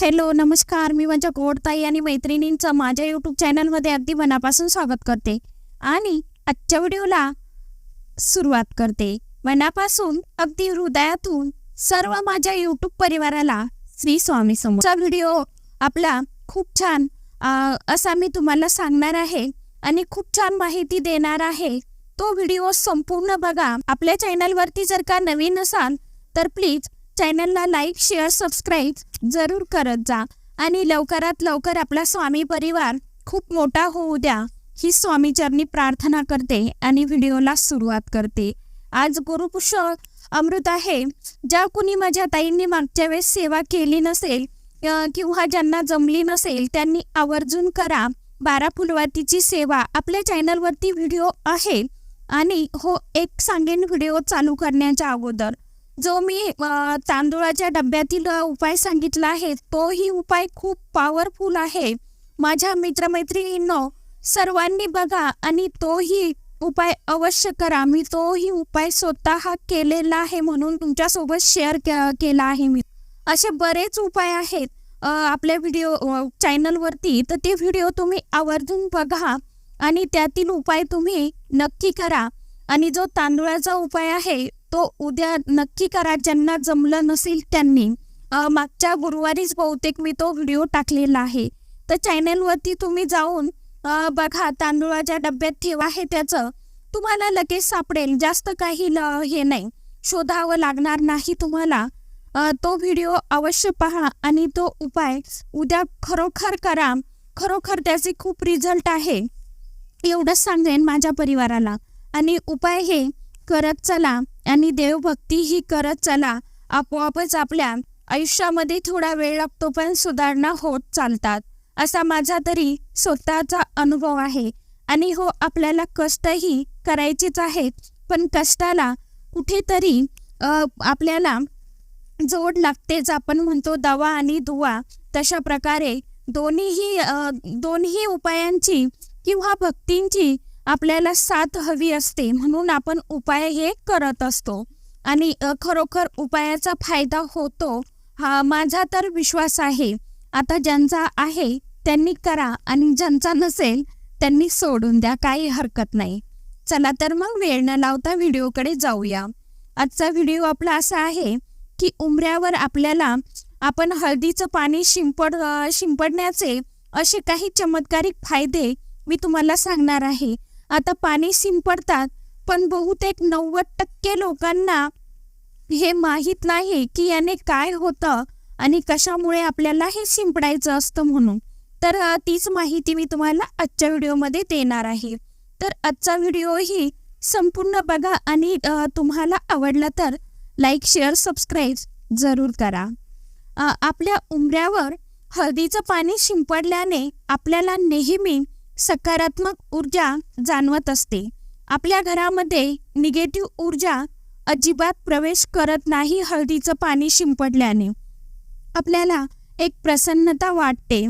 Hello नमस्कार. मी माझ्या गोडताई आणि मैत्रिणींचं माझ्या यूट्यूब चॅनलमध्ये अगदी मनापासून स्वागत करते. आणि आजच्या व्हिडिओला सुरुवात करते. मनापासून अगदी हृदयातून सर्व माझ्या यूट्यूब परिवाराला श्री स्वामी समोरचा व्हिडिओ आपला खूप छान असा मी तुम्हाला सांगणार आहे आणि खूप छान माहिती देणार आहे. तो व्हिडिओ संपूर्ण बघा. आपल्या चॅनलवरती जर का नवीन असाल तर प्लीज चॅनलला लाईक शेअर सबस्क्राईब जरूर करत जा. आणि लवकरात लवकर आपला स्वामी परिवार खूप मोठा होऊ द्या. ही स्वामीचरणी प्रार्थना करते आणि व्हिडिओला सुरुवात करते. आज गुरुपुष्य अमृत आहे. ज्या कुणी माझ्या ताईंनी मागच्या वेळेस सेवा केली नसेल किंवा ज्यांना जमली नसेल त्यांनी आवर्जून करा. बारा फुलवातीची सेवा आपल्या चॅनलवरती व्हिडिओ आहे. आणि हो एक सांगेन व्हिडिओ चालू करण्याच्या अगोदर. जो मी तांदुळाच्या तांदूळाच्या डब्यातील उपाय सांगितला आहे तोही उपाय खूप पॉवरफुल आहे. माझ्या मित्रमैत्रिणींनो सर्वांनी बघा आणि तोही उपाय अवश्य करा. मी तोही उपाय स्वतः केलेला आहे म्हणून तुमच्यासोबत शेअर केला आहे मी. असे बरेच उपाय आहेत आपल्या व्हिडिओ चॅनलवरती तर ते व्हिडिओ तुम्ही आवर्जून बघा आणि त्यातील उपाय तुम्ही नक्की करा. आणि जो तांदूळाचा उपाय आहे तो उद्या नक्की करा. ज्यांना जमलं नसेल त्यांनी. मागच्या गुरुवारीच बहुतेक मी तो व्हिडिओ टाकलेला आहे. तर चॅनलवरती तुम्ही जाऊन बघा तांदूळाच्या डब्यात ठेवा आहे त्याचं. तुम्हाला लगेच सापडेल. जास्त काही ल- हे नाही. शोधावं लागणार नाही तुम्हाला. तो व्हिडिओ अवश्य पहा आणि तो उपाय उद्या खरोखर करा. खरोखर त्याचे खूप रिझल्ट आहे. एवढंच सांगेन माझ्या परिवाराला. आणि उपाय हे करत चला. आणि देवभक्ती ही करत चला. आपोआपच आपल्या आयुष्यामध्ये थोडा वेळ लागतो पण सुधारणा होत चालतात. असा माझा तरी स्वतःचा अनुभव आहे. आणि हो आपल्याला कष्टही करायचेच आहेत. पण कष्टाला कुठेतरी आपल्याला जोड लागतेच. आपण म्हणतो दवा आणि दुवा. तशा प्रकारे दोन्हीही दोन्ही उपायांची किंवा भक्तींची आपल्याला साथ हवी असते म्हणून आपण उपाय हे करत असतो. आणि खरोखर उपायाचा फायदा होतो हा माझा तर विश्वास आहे. आता ज्यांचा आहे त्यांनी करा आणि ज्यांचा नसेल त्यांनी सोडून द्या काही हरकत नाही. चला तर मग वेळ न लावता व्हिडिओकडे जाऊया. आजचा व्हिडिओ आपला असा आहे की उमऱ्यावर आपल्याला आपण हळदीचं पाणी शिंपड शिंपडण्याचे असे काही चमत्कारिक फायदे मी तुम्हाला सांगणार आहे. आता पाणी शिंपडतात पण बहुतेक नव्वद टक्के लोकांना हे माहीत नाही की याने काय होतं आणि कशामुळे आपल्याला हे शिंपडायचं असतं म्हणून. तर तीच माहिती मी तुम्हाला आजच्या व्हिडिओमध्ये देणार आहे. तर आजचा व्हिडिओ ही संपूर्ण बघा आणि तुम्हाला आवडला तर लाईक शेअर सबस्क्राईब जरूर करा. आपल्या उमऱ्यावर हळदीचं पाणी शिंपडल्याने आपल्याला नेहमी सकारात्मक ऊर्जा जाणवत असते. आपल्या घरामध्ये निगेटिव्ह ऊर्जा अजिबात प्रवेश करत नाही हळदीचं पाणी शिंपडल्याने. आपल्याला एक प्रसन्नता वाटते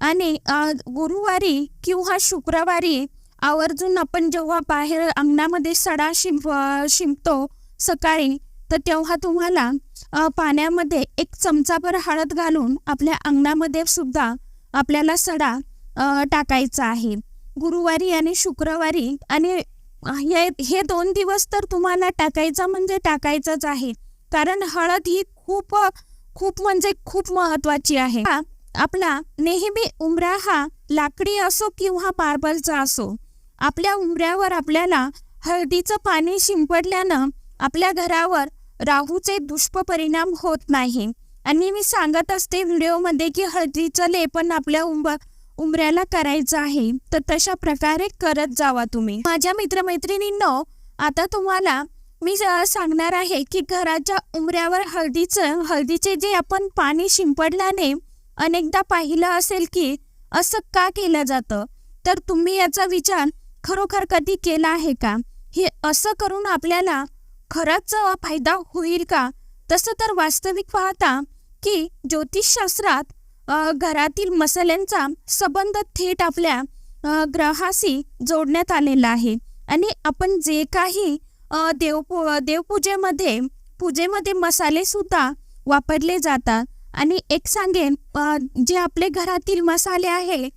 आणि गुरुवारी किंवा शुक्रवारी आवर्जून आपण जेव्हा बाहेर अंगणामध्ये सडा शिंप शिंपतो सकाळी तर तेव्हा तुम्हाला पाण्यामध्ये एक चमचाभर हळद घालून आपल्या अंगणामध्ये सुद्धा आपल्याला सडा टाकायचा आहे. गुरुवारी आणि शुक्रवारी आणि हे हे दोन दिवस तर तुम्हाला टाकायचा म्हणजे टाकायचंच आहे. कारण हळद ही खूप खूप म्हणजे खूप महत्वाची आहे. आपला नेहमी उमरा हा लाकडी असो किंवा मार्बलचा असो आपल्या उमऱ्यावर आपल्याला हळदीचं पाणी शिंपडल्यानं आपल्या घरावर राहूचे दुष्परिणाम होत नाही. आणि मी सांगत असते व्हिडिओमध्ये की हळदीचं लेपन आपल्या उंब उमऱ्याला करायचं आहे तर तशा प्रकारे करत जावा तुम्ही. माझ्या मित्रमैत्रिणींनो आता तुम्हाला मी सांगणार आहे की घराच्या उमऱ्यावर हळदीचं हळदीचे जे आपण पाणी शिंपडल्याने अनेकदा पाहिलं असेल की असं का केलं जातं? तर तुम्ही याचा विचार खरोखर कधी केला आहे का? हे असं करून आपल्याला खरंच फायदा होईल का? तसं तर वास्तविक पाहता की ज्योतिषशास्त्रात घरातील मसाल्यांचा संबंध थेट आपल्या ग्रहाशी जोडण्यात आलेला आहे. आणि आपण जे काही देवपू देवपूजेमध्ये पूजेमध्ये मसाले सुद्धा वापरले जातात. आणि एक सांगेन जे आपले घरातील मसाले आहे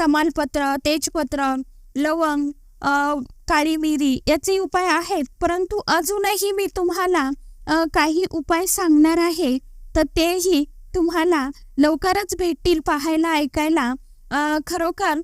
तमालपत्र तेजपत्र लवंग काळी मिरी याचे उपाय आहेत. परंतु अजूनही मी तुम्हाला काही उपाय सांगणार आहे. तर तेही तुम्हाला लवकरच भेटतील पाहायला ऐकायला. खरोखर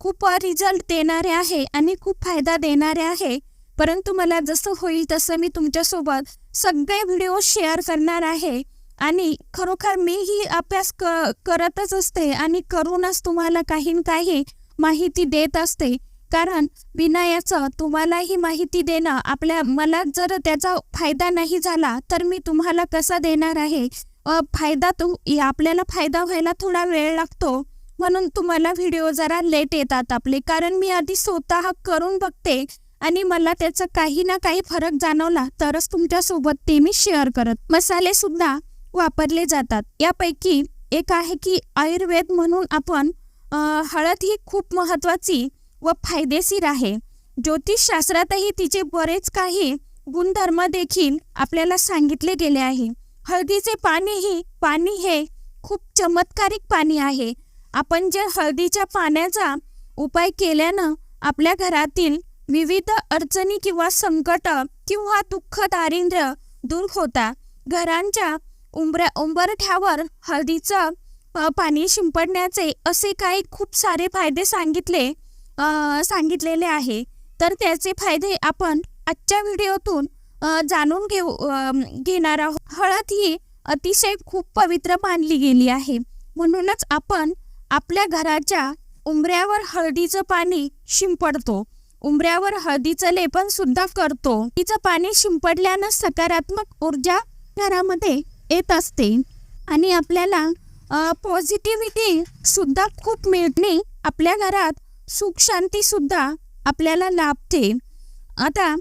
खूप रिझल्ट देणारे आहे आणि खूप फायदा देणारे आहे. परंतु मला जसं होईल तसं मी तुमच्यासोबत सगळे व्हिडिओ शेअर करणार आहे. आणि खरोखर मीही अभ्यास क करतच असते आणि करूनच तुम्हाला काही ना काही माहिती देत असते. कारण बिना याचं तुम्हालाही माहिती देणं आपल्या मला जर त्याचा फायदा नाही झाला तर मी तुम्हाला कसा देणार आहे? फायदा तो आपल्याला फायदा व्हायला थोडा वेळ लागतो. म्हणून तुम्हाला व्हिडिओ जरा लेट येतात आपले. कारण मी आधी स्वतः करून बघते आणि मला त्याचा काही ना काही फरक जाणवला तरच तुमच्यासोबत ते मी शेअर करत. मसाले सुद्धा वापरले जातात. यापैकी एक आहे की आयुर्वेद म्हणून आपण हळद ही खूप महत्वाची व फायदेशीर आहे. ज्योतिषशास्त्रातही तिचे बरेच काही गुणधर्म देखील आपल्याला सांगितले गेले आहे. हळदीचे पाणी ही पाणी हे खूप चमत्कारिक पाणी आहे. आपण जे हळदीच्या पाण्याचा उपाय केल्यानं आपल्या घरातील विविध अडचणी किंवा संकट किंवा दुःख दारिद्र्य दूर होता. घरांच्या उंबऱ्या उंबरठ्यावर हळदीचं पाणी शिंपडण्याचे असे काही खूप सारे फायदे सांगितले सांगितलेले आहे. तर त्याचे फायदे आपण आजच्या व्हिडिओतून जाणून घेऊ घेणार आहोत. हळद ही अतिशय खूप पवित्र मानली गेली आहे. म्हणूनच आपण आपल्या घराच्या उंबऱ्यावर हळदीचं पाणी शिंपडतो. उंबऱ्यावर हळदीचं लेपन सुद्धा करतो. तिचं पाणी शिंपडल्यानं सकारात्मक ऊर्जा घरामध्ये येत असते. आणि आपल्याला पॉझिटिव्हिटी सुद्धा खूप मिळते आपल्या घरात सुख शांती सुद्धा आपल्याला लाभते. आता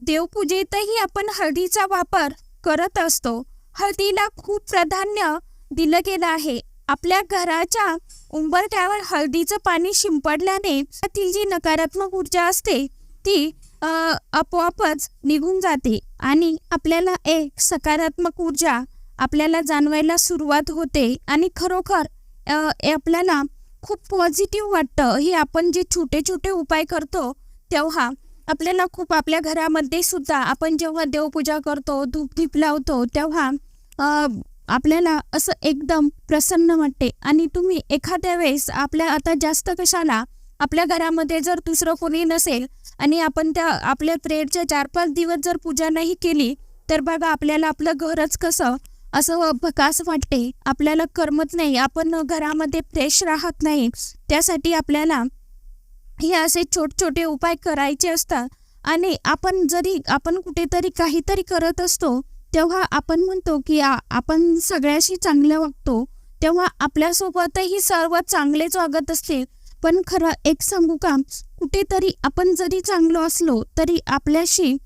देवपूजेतही आपण हळदीचा वापर करत असतो. हळदीला खूप प्राधान्य दिलं गेलं आहे. आपल्या घराच्या उंबरठ्यावर हळदीचं पाणी शिंपडल्याने त्यातील जी नकारात्मक ऊर्जा असते ती आपोआपच निघून जाते आणि आपल्याला एक सकारात्मक ऊर्जा आपल्याला जाणवायला सुरुवात होते आणि खरोखर आपल्याला खूप पॉझिटिव्ह वाटतं. हे आपण जे छोटे छोटे उपाय करतो तेव्हा आपल्याला खूप आपल्या घरामध्ये सुद्धा आपण जेव्हा देवपूजा करतो धूप धीप लावतो तेव्हा आपल्याला असं एकदम प्रसन्न वाटते. आणि तुम्ही एखाद्या वेळेस आपल्या आता जास्त कशाला आपल्या घरामध्ये जर दुसरं कोणी नसेल आणि आपण त्या आपल्या प्रेयरच्या चार पाच दिवस जर पूजा नाही केली तर बघा आपल्याला आपलं घरच कसं असं भकास वाटते. आपल्याला करमत नाही. आपण घरामध्ये फ्रेश राहत नाही. त्यासाठी आपल्याला हे असे छोटे छोटे उपाय करायचे असतात. आणि आपण जरी आपण कुठेतरी काहीतरी करत असतो तेव्हा आपण म्हणतो की आपण सगळ्याशी चांगलं वागतो तेव्हा आपल्यासोबतही सर्व चांगलेच वागत असतील. पण खरं एक सांगू का? कुठेतरी आपण जरी चांगलो असलो तरी आपल्याशी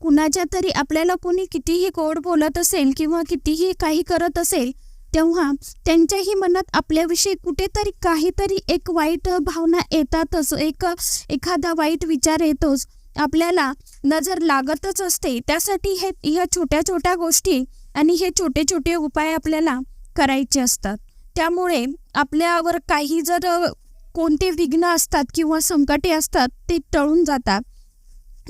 कुणाच्या तरी आपल्याला कोणी कितीही गोड बोलत असेल किंवा कितीही काही करत असेल तेव्हा त्यांच्याही मनात आपल्याविषयी कुठेतरी काहीतरी एक वाईट भावना येतातच. एक एखादा वाईट विचार येतोच. आपल्याला नजर लागतच असते. त्यासाठी हे ह्या छोट्या छोट्या गोष्टी आणि हे छोटे छोटे उपाय आपल्याला करायचे असतात. त्यामुळे आपल्यावर काही जर कोणते विघ्न असतात किंवा संकटे असतात ते टळून जातात.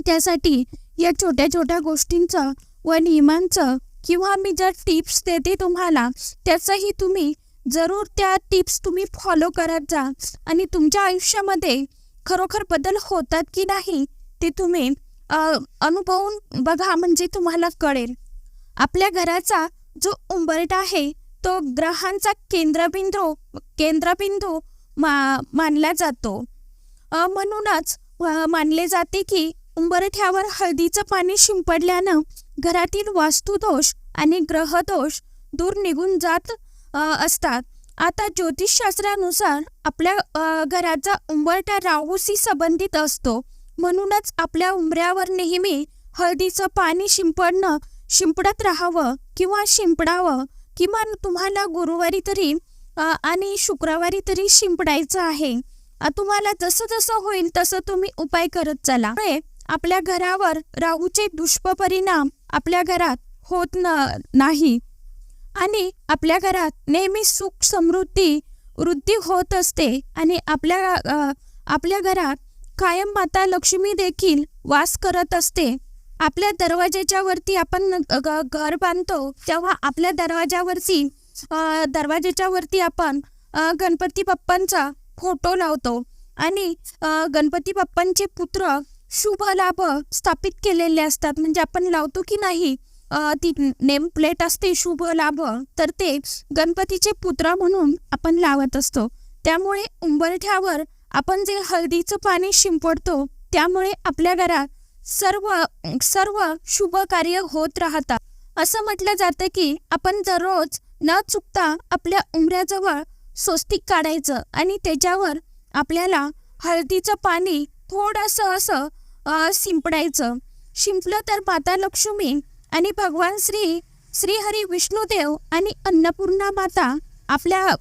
त्यासाठी या छोट्या छोट्या गोष्टींचं व नियमांचं किंवा मी ज्या टिप्स देते तुम्हाला त्याचंही तुम्ही जरूर त्या टिप्स तुम्ही फॉलो करत जा. आणि तुमच्या आयुष्यामध्ये खरोखर बदल होतात की नाही ते तुम्ही अनुभवून बघा म्हणजे तुम्हाला कळेल. आपल्या घराचा जो उंबरटा आहे तो ग्रहांचा केंद्रबिंदू केंद्रबिंदू मा मानला जातो. म्हणूनच मानले जाते की उंबरठ्यावर हळदीचं पाणी शिंपडल्यानं घरातील वास्तुदोष आणि ग्रहदोष दूर निघून जात असतात. आता ज्योतिषशास्त्रानुसार आपल्या घराचा उंबरठा राहूशी संबंधित असतो. म्हणूनच आपल्या उंबऱ्यावर नेहमी हळदीचं पाणी शिंपडणं शिंपडत राहावं किंवा शिंपडावं किमान तुम्हाला गुरुवारी तरी आणि शुक्रवारी तरी शिंपडायचं आहे. तुम्हाला जसं जसं होईल तसं तुम्ही उपाय करत चला. आपल्या घरावर राहूचे दुष्परिणाम आपल्या घरात होत न नाही. आणि आपल्या घरात नेहमी सुख समृद्धी वृद्धी होत असते आणि आपल्या आपल्या घरात कायम माता लक्ष्मी देखील वास करत असते. आपल्या दरवाजाच्या वरती आपण घर बांधतो तेव्हा आपल्या दरवाजावरती दरवाजाच्या वरती आपण गणपती बाप्पांचा फोटो लावतो. आणि गणपती बाप्पांचे पुत्र शुभ लाभ स्थापित केलेले असतात. म्हणजे आपण लावतो की नाही ती नेम प्लेट असते शुभ लाभ तर ते गणपतीचे पुत्रा म्हणून आपण लावत असतो. त्यामुळे उंबरठ्यावर आपण जे हळदीचं पाणी शिंपडतो त्यामुळे आपल्या घरात सर्व सर्व शुभ कार्य होत राहतात. असं म्हटलं जातं की आपण दररोज न चुकता आपल्या उंबऱ्याजवळ स्वस्तिक काढायचं आणि त्याच्यावर आपल्याला हळदीचं पाणी थोडंसं असं शिंपडायचं शिंपलं तर माता लक्ष्मी आणि भगवान श्री श्रीहरी विष्णुदेव आणि अन्नपूर्णा माता आपल्या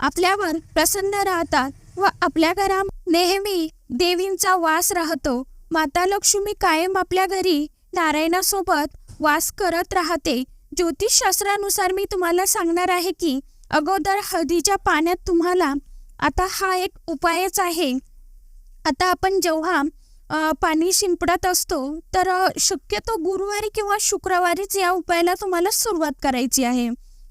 आपल्यावर प्रसन्न राहतात व आपल्या घरा नेहमी देवींचा वास राहतो. माता लक्ष्मी कायम आपल्या घरी नारायणासोबत वास करत राहते. ज्योतिषशास्त्रानुसार मी तुम्हाला सांगणार आहे की अगोदर हळदीच्या पाण्यात तुम्हाला आता हा एक उपायच आहे. आता आपण जेव्हा पाणी शिंपडत असतो तर शक्यतो गुरुवारी किंवा शुक्रवारीच या उपायाला तुम्हाला सुरुवात करायची आहे.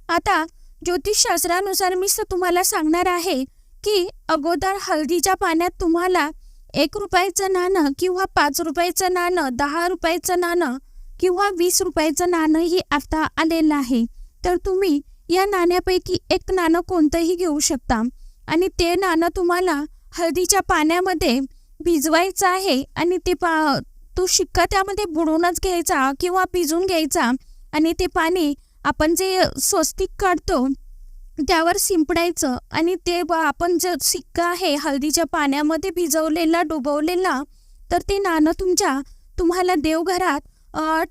आता ज्योतिषशास्त्रानुसार मी तुम्हाला सांगणार आहे की अगोदर हळदीच्या पाण्यात तुम्हाला एक रुपयाचं नाणं किंवा पाच रुपयाचं नाणं दहा रुपयाचं नाणं किंवा वीस रुपयाचं नाणंही आता आलेलं आहे. तर तुम्ही या नाण्यापैकी एक नाणं कोणतंही घेऊ शकता. आणि ते नाणं तुम्हाला हळदीच्या पाण्यामध्ये भिजवायचं आहे आणि ते पा तो शिक्का त्यामध्ये बुडवूनच घ्यायचा किंवा भिजून घ्यायचा आणि ते पाणी आपण जे स्वस्तिक काढतो त्यावर शिंपडायचं आणि ते आपण जे सिक्का आहे हळदीच्या पाण्यामध्ये भिजवलेला डुबवलेला तर ते नाणं तुमच्या तुम्हाला देवघरात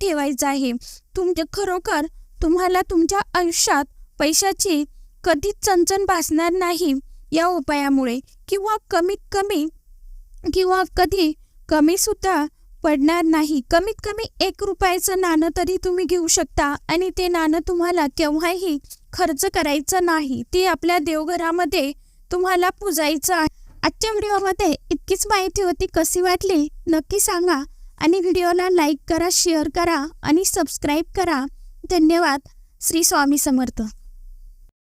ठेवायचं आहे. तुमच्या खरोखर तुम्हाला तुमच्या आयुष्यात पैशाची कधीच चणचण भासणार नाही या उपायामुळे किंवा कमीत कमी किंवा कधी कमी सुद्धा पडणार नाही. कमीत कमी एक रुपयाचं नाणं तरी तुम्ही घेऊ शकता आणि ते नाणं तुम्हाला केव्हाही खर्च करायचं नाही. ते आपल्या देवघरामध्ये तुम्हाला पूजायचं आहे. आजच्या व्हिडिओमध्ये इतकीच माहिती होती कशी वाटली नक्की सांगा आणि व्हिडिओला लाईक करा शेअर करा आणि सबस्क्राईब करा. धन्यवाद. श्री स्वामी समर्थ.